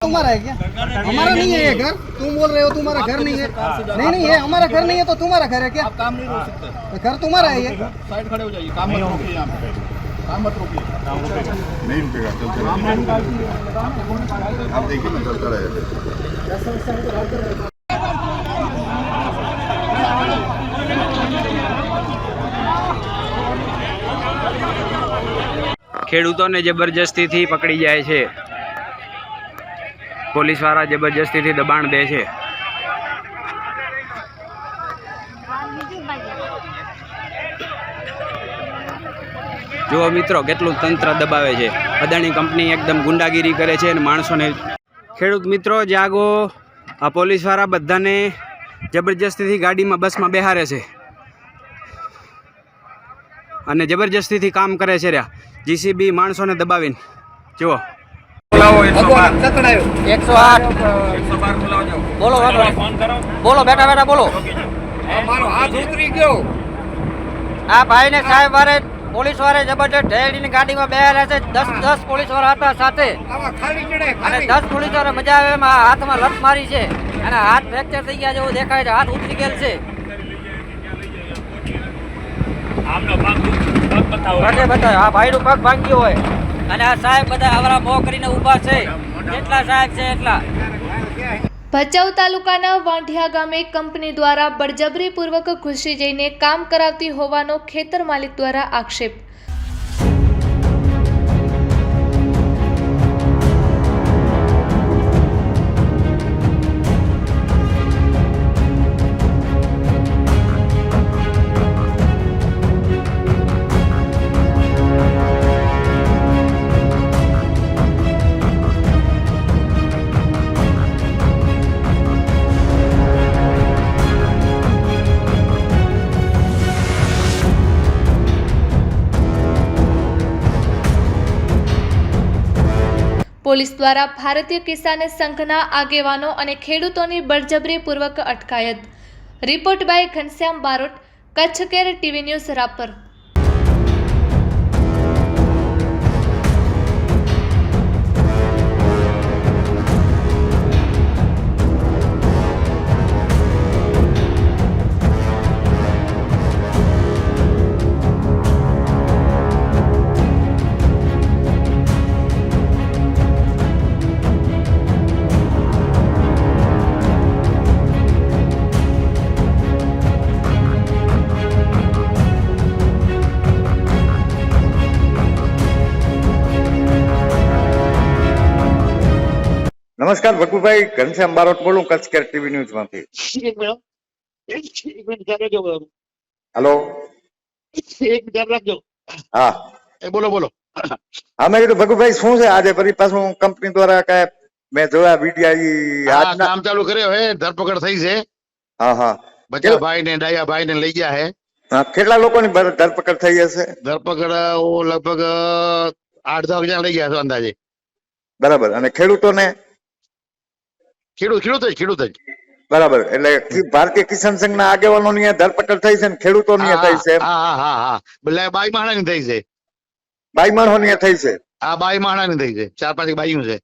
तुम्हारा है क्या हमारा नहीं है ये घर तुम बोल रहे हो तुम्हारा घर नहीं है नहीं नहीं है हमारा घर नहीं है तो तुम्हारा घर है क्या आप काम नहीं रोक सकते घर तुम्हारा है ये साइड खड़े हो जाइए काम मत रोकिए यहाँ पे काम मत रोकिए नहीं रुकेगा चलते रहेगा आप देखिए ना चलता रहेगा ખેડૂતોને જબરજસ્તીથી પકડી જાય છે પોલીસવાળા જબરજસ્તીથી દબાણ દે છે. જુઓ મિત્રો, કેટલું તંત્ર દબાવે છે. અદાણી કંપની એકદમ ગુંડાગીરી કરે છે અને માણસોને ખેડૂત મિત્રો, જાગો. આ પોલીસવાળા બધાને જબરજસ્તીથી ગાડીમાં, બસમાં બેહારે છે. અને જબરજસ્તીથી કામ કરે છે રહ્યા. જીસીબી માણસોને દબાવીને. જુઓ. બોલો બોલો બેટા બેઠા બોલો. મારો હાથ ઉતરી ગયો. આ ભાઈ ને સાહેબ વારે પોલીસ વાળે જબરજસ્ત ઢેરડીની ગાડીમાં બેહેલા છે. દસ દસ પોલીસવાળા હતા સાથે. અને દસ પોલીસવાળા મજા આવે એમાં હાથમાં લત મારી છે. અને હાથ ફ્રેક્ચર થઈ ગયા જેવું દેખાય છે. હાથ ઉતરી ગયેલ છે. બધે ભાઈ નું ભાઈનું પગ ભાંગ્યું હોય. અને આ સાહેબ બધા આવરા મો કરીને ઊભા છે. જેટલા સાહેબ છે એટલા. ભચાઉ તાલુકાના વાંઢિયા ગામે કંપની દ્વારા બળજબરીપૂર્વક ઘૂસી જઈને કામ કરાવતી હોવાનો ખેતર માલિક દ્વારા આક્ષેપ. પોલીસ દ્વારા ભારતીય કિસાન સંઘના આગેવાનો અને ખેડૂતોની બળજબરીપૂર્વક અટકાયત. Report by Ghanshyam Barot, Kutch care TV news Rapar. નમસ્કાર ભગુભાઈ ઘનશ્યામ બારોટ બોલું કચ્છ કેર ટીવી ન્યૂઝમાંથી હેલો? એક મિનિટ રાખજો. હા. એ બોલો બોલો. હા મેં કીધું ભગુભાઈ શું છે આજે? ફરી પાછું કંપની દ્વારા કઈ મેં જોયા વિડીયા કામ ચાલુ કર્યો હે. ધરપકડ થઈ છે. હા હા. બચા ભાઈ ને ડાયા ભાઈ ને લઈ ગયા હે. હા, કેટલા લોકોની ની ધરપકડ થઈ હશે? ધરપકડ લગભગ આઠ દસ જણા લઈ ગયા છે અંદાજે. બરાબર. અને ખેડૂતોને ખેડૂત ખેડૂત જ ખેડૂત જ. બરાબર. એટલે ભારતીય કિસાન સંઘના આગેવાનો ની ધરપકડ થઈ છે ને ખેડૂતો ની થઈ છે હા હા હા. એટલે બાઈ માણા ની થઈ છે. બાઈ માણો ની થઈ છે. આ બાઈ માણા ની થઈ છે. ચાર પાંચ બાઈઓ છે.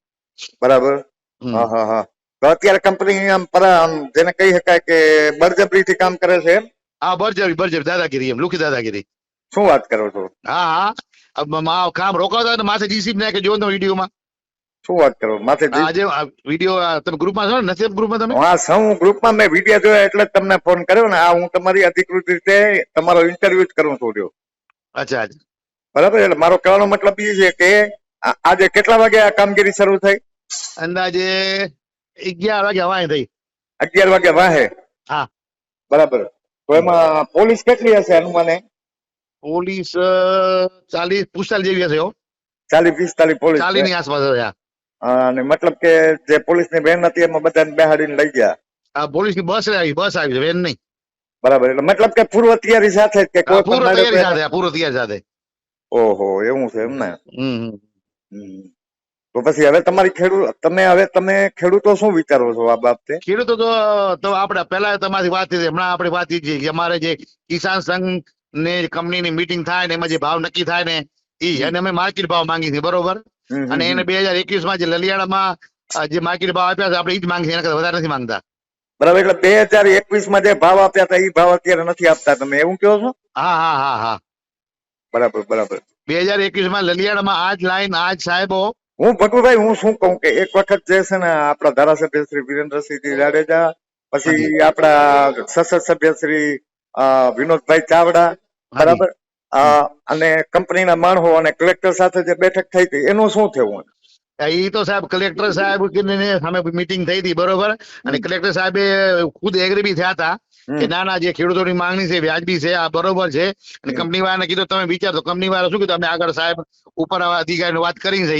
બરાબર. હા હા હા. તો અત્યારે કંપની આમ પર આમ જેને કહી શકાય કે બળજબરીથી કામ કરે છે હા બરજબરી બરજબરી દાદાગીરી એમ લુખી દાદાગીરી. શું વાત કરો છો? હા હા. કામ ને માથે જીસીબ નાખે જોવો ને વિડીયોમાં. શું વાત કરો? માથે આજે વીડિયો તમે ગ્રુપમાં છો ને? નસીબ ગ્રુપમાં તમે? હા સૌ ગ્રુપમાં મેં વીડિયો જોયા એટલે તમને ફોન કર્યો ને. આ હું તમારી અધિકૃત રીતે તમારો ઇન્ટરવ્યુ જ કરું છું રહ્યો. અચ્છા બરાબર? એટલે મારો કહેવાનો મતલબ એ છે કે આજે કેટલા વાગે આ કામગીરી શરૂ થઈ? અંદાજે અગિયાર વાગે વાહે થઈ. અગિયાર વાગે વાહે? હા. બરાબર. તો એમાં પોલીસ કેટલી હશે અનુમાને પોલીસ ચાલીસ પુસ્તાલીસ જેવી હશે હો. ચાલીસ પિસ્તાલીસ પોલીસ ચાલીસની આસપાસ હશે. અને મતલબ કે જે પોલીસની બેન હતી એમાં બધાને બેહાડીને લઈ ગયા. આ પોલીસની બસ આવી બસ આવી વેન નહીં. બરાબર એટલે મતલબ કે પૂર્વ તૈયારી સાથે કે કોઈ પૂર્વ તૈયારી સાથે પૂર્વ તૈયારી સાથે. ઓહો એવું છે એમ ને? હમ. તો પછી હવે તમારી ખેડૂત તમે હવે તમે ખેડૂતો શું વિચારો છો આ બાબતે? ખેડૂતો તો તો આપણે પહેલા તમારી વાત થઈ હમણાં આપણે વાત થઈ છે કે અમારે જે કિસાન સંઘ ને કંપનીની મીટિંગ થાય ને એમાં જે ભાવ નક્કી થાય ને એ અને અમે માર્કેટ ભાવ માંગી છે બરોબર? અને એને બે હજાર એકવીસમાં જે લલિયાળામાં જે માર્કેટ ભાવ આપ્યા છે આપણે એ જ માંગીએ એના કરતા વધારે નથી માંગતા. બરાબર એટલે બે હજાર એકવીસમાં જે ભાવ આપ્યા હતા એ ભાવ અત્યારે નથી આપતા તમે એવું કહો છો? હા હા હા હા. બરાબર બરાબર. બે હજાર એકવીસમાં લલિયાળામાં આ જ લાઈન આ જ સાહેબો. હું ભગુભાઈ હું શું કહું કે એક વખત જે છે ને આપણા ધારાસભ્ય શ્રી વિરેન્દ્રસિંહ જાડેજા પછી આપણા સંસદ સભ્ય શ્રી વિનોદભાઈ ચાવડા બરાબર? અને કંપનીના માણસો અને કલેક્ટર સાથે જે બેઠક થઈ હતી એનું શું થયું? એ તો સાહેબ કલેક્ટર સાહેબ સામે મીટિંગ થઈ હતી બરોબર? અને કલેક્ટર સાહેબે ખુદ એગ્રી બી થયા હતા કે. ના ના જે ખેડૂતોની માંગણી છે વ્યાજબી છે આ બરોબર છે. અને કંપની વાળાને કીધું તમે વિચારો કંપની વાળા શું કીધું? અમે આગળ સાહેબ ઉપર અધિકારીને વાત કરી છે.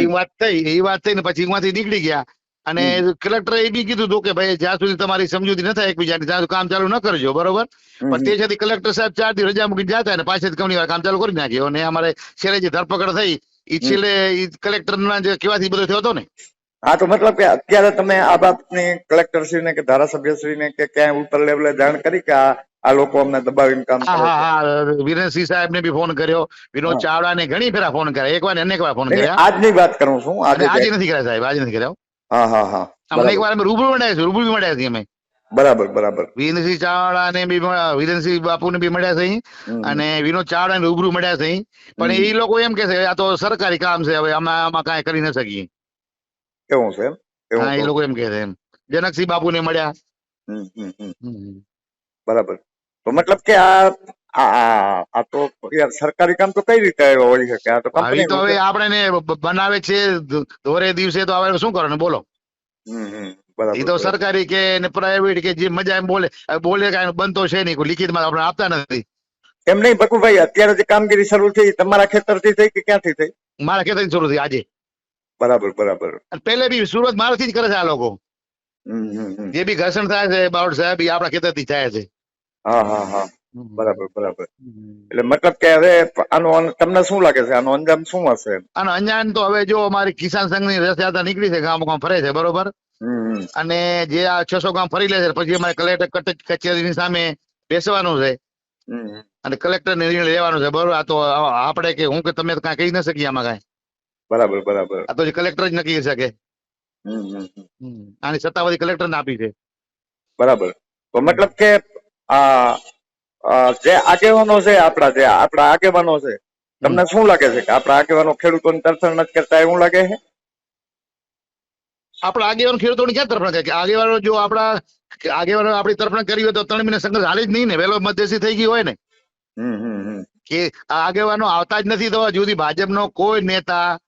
એ વાત થઈ એ વાત થઈ ને પછી એમાંથી નીકળી ગયા. અને કલેક્ટર એ બી કીધું હતું કે ભાઈ જ્યાં સુધી તમારી સમજૂતી ન થાય એકબીજાની ત્યાં કામ ચાલુ ન કરજો બરોબર? પણ તે છતાં કલેક્ટર સાહેબ ચાર દિવસ રજા મૂકી જતા અને પાછળ કંપની વાળા કામ ચાલુ કરી નાખ્યો. અને અમારે છેલ્લે જે ધરપકડ થઈ એ છેલ્લે કલેક્ટર ના જે કેવાથી બધો થયો હતો ને? હા તો મતલબ કે અત્યારે તમે આ બાબતની કલેક્ટરશ્રીને કે ધારાસભ્યશ્રીને કે ક્યાંય ઉપર લેવલે જાણ કરી કે આ આ લોકો અમને દબાવીને કામ હા કરે વિરેનસિંહ સાહેબ ને બી ફોન કર્યો વિનોદ ચાવડા ને ઘણી ફેરા ફોન કર્યા એક વાર અનેક વાર ફોન કર્યા. આજની વાત કરું છું આજે આજે નથી કર્યા સાહેબ આજે નથી કર્યા હા હા હા. અમને એક વાર અમે રૂબરૂ મળ્યા છે રૂબરૂ બી મળ્યા છીએ અમે. બરાબર બરાબર. વિરેનસિંહ ચાવડા ને બી મળ્યા, વિરેનસિંહ બાપુ ને બી મળ્યા છે અને વિનોદ ચાવડા ને રૂબરૂ મળ્યા છે પણ એ લોકો એમ કે છે આ તો સરકારી કામ છે હવે અમે આમાં કાંઈ કરી ન શકીએ. એવું છે એમ? હા એ લોકો એમ કે છે એમ. જનકસિંહ બાપુ ને મળ્યા. બરાબર. તો મતલબ કે આ આ આ- આ તો સરકારી કામ તો કઈ રીતે હોઈ શકે? આ તો આવી તો હવે આપણે બનાવે છે ધ- દોરે દિવસે તો હવે શું કરવાનું? બોલો. એ તો સરકારી કે ને પ્રાઇવેટ કે જે મજા એમ બોલે બોલે કાંઈ બનતો છે નહીં લિખિતમાં આપણે આપતા નથી. એમ નહીં ભાઈ અત્યારે જે કામગીરી શરૂ થઈ તમારા ખેતરથી થઈ કે ક્યાંથી થઈ? મારા ખેતરથી શરૂ થઈ આજે. બરાબર બરાબર. પેલે બી સુરત મારાથી જ કરે છે આ લોકો. જે બી ઘર્ષણ થાય છે બાવડ સાહેબ એ આપણા ખેતરથી થાય છે. હા હા હા. બરાબર બરાબર. એટલે મતલબ કે હવે આનો તમને શું લાગે છે? આનો અંજામ શું હશે? અને અંજાન તો હવે જો અમારી કિસાન સંઘની રથયાત્રા નીકળી છે ગામ ગામ ફરે છે બરોબર. અને જે આ છસો ગામ ફરી લે છે પછી અમારે કલેક્ટર કટ- કચેરીની સામે બેસવાનું છે. અને કલેક્ટર નિર્ણય લેવાનો છે બરોબર? આ તો આપણે કે હું કે તમે કઈ કહી ન શકીએ આમાં કઈ. બરાબર બરાબર. આ તો કલેક્ટર જ નક્કી કરી શકે આની હમ, કલેક્ટર આની સત્તાવાદી કલેક્ટરને આપી છે. બરાબર. તો મતલબ કે આ જે આગેવાનો છે આપણા જે આપણા આગેવાનો છે તમને શું લાગે છે કે આપણા આગેવાનો ખેડૂતોની તરફેણ નથી કરતા એવું લાગે છે? આપણા આગેવાનો ખેડૂતોની ક્યાં તરફેણ કરે? કે આગેવાનો જો આપણા આગેવાનો આપણી તરફેણ કરી હોય તો ત્રણ મહિના સંઘર્ષ હાલે જ નહીં ને વહેલો મધ્યસ્થી થઈ ગઈ હોય ને. હમ, હમ, હમ. કે આગેવાનો આવતા જ નથી તો સુધી ભાજપનો કોઈ નેતા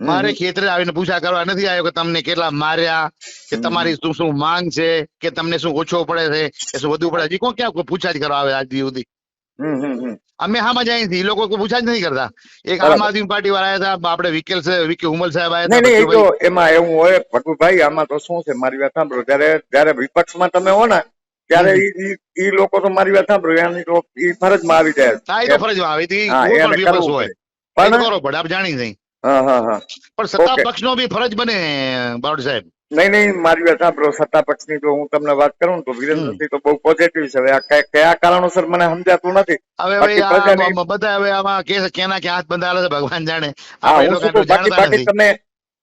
મારે ખેતરે આવીને પૂછા કરવા નથી આવ્યો કે તમને કેટલા માર્યા કે તમારી શું શું માંગ છે કે તમને શું ઓછો પડે છે કે શું વધુ પડે હજી કોણ ક્યાં પૂછા જ કરવા આવે આજ સુધી. અમે હામાં જાય અહીંથી લોકો કોઈ પૂછા જ નથી કરતા. એક આમ આદમી પાર્ટી વાળા આવ્યા હતા આપણે વિકેલ વિકે ઉમલ સાહેબ નહીં આવ્યા નહીં એ તો એમાં એવું હોય ભટુભાઈ આમાં તો શું છે? મારી વાત સાંભળો. જયારે જયારે વિપક્ષમાં તમે હો ને ત્યારે ઈ લોકો તો મારી વાત સાંભળો. એની તો ઈ ફરજમાં આવી જાય. હા એ તો ફરજમાં આવી હા, એને પણ વિપક્ષ હોય. પણ આપ જાણી નહીં. હા હા હા પણ સત્તા પક્ષ નો બી ફરજ બને બાવડ સાહેબ. નહીં નહીં મારી વાત સાંભળો. સત્તા પક્ષની જો હું તમને વાત કરું તો વિરેન્દ્રસિંહ તો બહુ પોઝિટિવ છે. હવે આ કયા- કારણો કારણોસર મને સમજાતું નથી. હવે બધા હવે આમાં કે કેના કે હાથ બંધાયેલા છે ભગવાન જાણે. હા હું બાકી બાકી નથી. તમે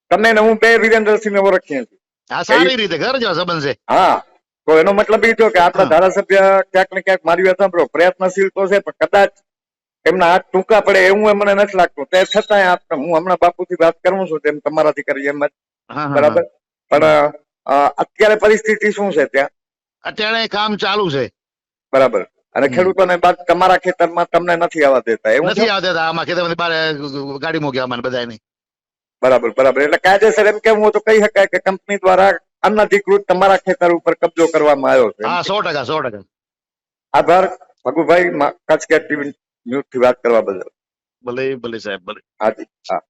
તમે ને હું બે વિરેન્દ્રસિંહ ને ઓળખીએ છીએ. આ સારી રીતે ઘર જો સંબંધ છે. હા. તો એનો મતલબ એ થયો કે આપણા ધારાસભ્ય ક્યાંક ને ક્યાંક મારી વાત સાંભળો. પ્રયત્નશીલ તો છે પણ કદાચ એમના હાથ ટૂંકા પડે એવું મને નથી લાગતું. તે છતાંય આપ હું હમણાં બાપુથી વાત કરું છું તેમ તમારાથી કરી એમ જ. બરાબર? પણ અત્યારે પરિસ્થિતિ શું છે ત્યાં? અત્યારે કામ ચાલુ છે. બરાબર. અને ખેડૂતોને બાદ તમારા ખેતરમાં તમને નથી આવવા દેતા એવું નથી આવવા દેતા. આમાં ખેતરમાંથી બહાર ગાડી મૂકી અમારે બધાને બરાબર બરાબર. એટલે કાયદેસર એમ કેવું તો કહી શકાય કે કંપની દ્વારા અનધિકૃત તમારા ખેતર ઉપર કબજો કરવામાં આવ્યો છે. હા સો ટકા સો ટકા. આભાર. ભગુભાઈ કચ્છ કેટ ટીવી ન્યૂઝથી વાત કરવા બદલ. ભલે ભલે સાહેબ ભલે. હાજી હા.